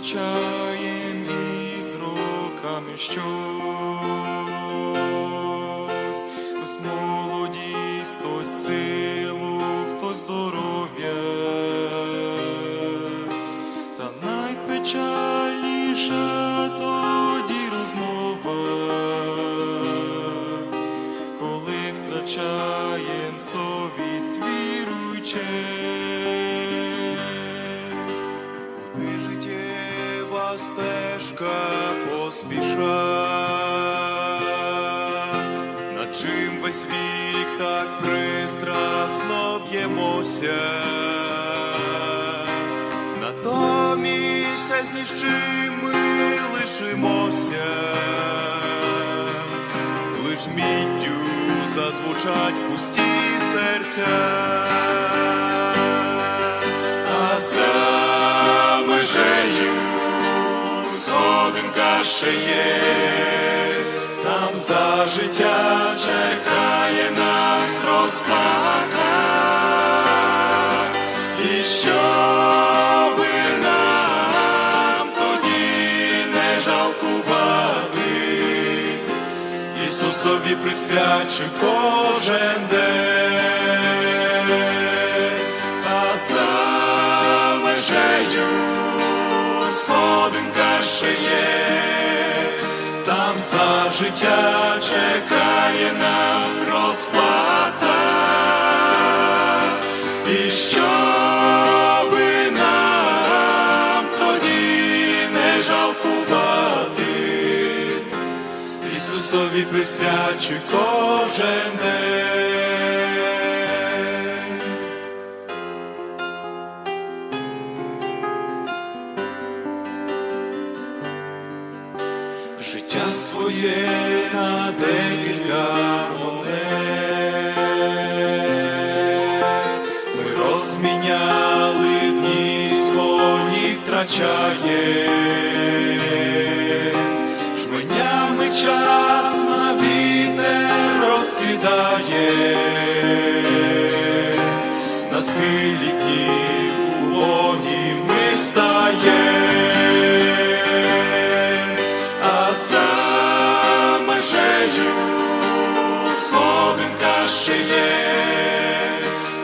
втрачаєм із роками щось, хтось молодість, хтось силу, хтось здоров'я, та найпечальніша тоді розмова, коли втрачаєм совість віру стежка поспіша, над чим весь вік так пристрасно б'ємося, натомість все з чим ми лишимося, лиш міддю зазвучать пусті серця. А за межею сходинка ще є, там за життя чекає нас розплата, і щоби нам тоді не жалкувати, Ісусові присвячу кожен день, а за межею сходинка ще є, там за життя чекає нас розплата, і щоби нам тоді не жалкувати. Ісусові присвячуй кожен день. Життя своє на декілька монет. Ми розміняли дні свої втрачає жменями час на вітер розкидає сходинка ще є,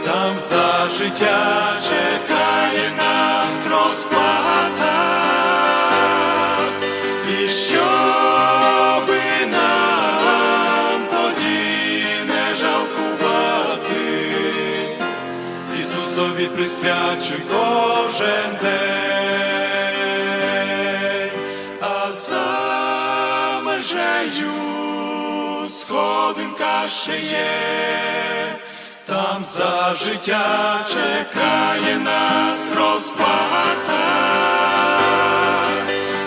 там за життя чекає нас розплата. І щоби нам тоді не жалкувати, Ісусові присвячуй кожен день, а за межею сходинка ще є, там за життя чекає нас розплата.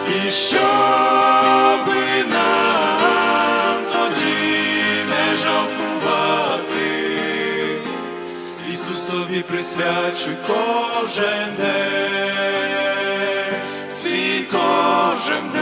І щоби нам тоді не жалкувати, Ісусові присвячуй кожен день, свій кожен день.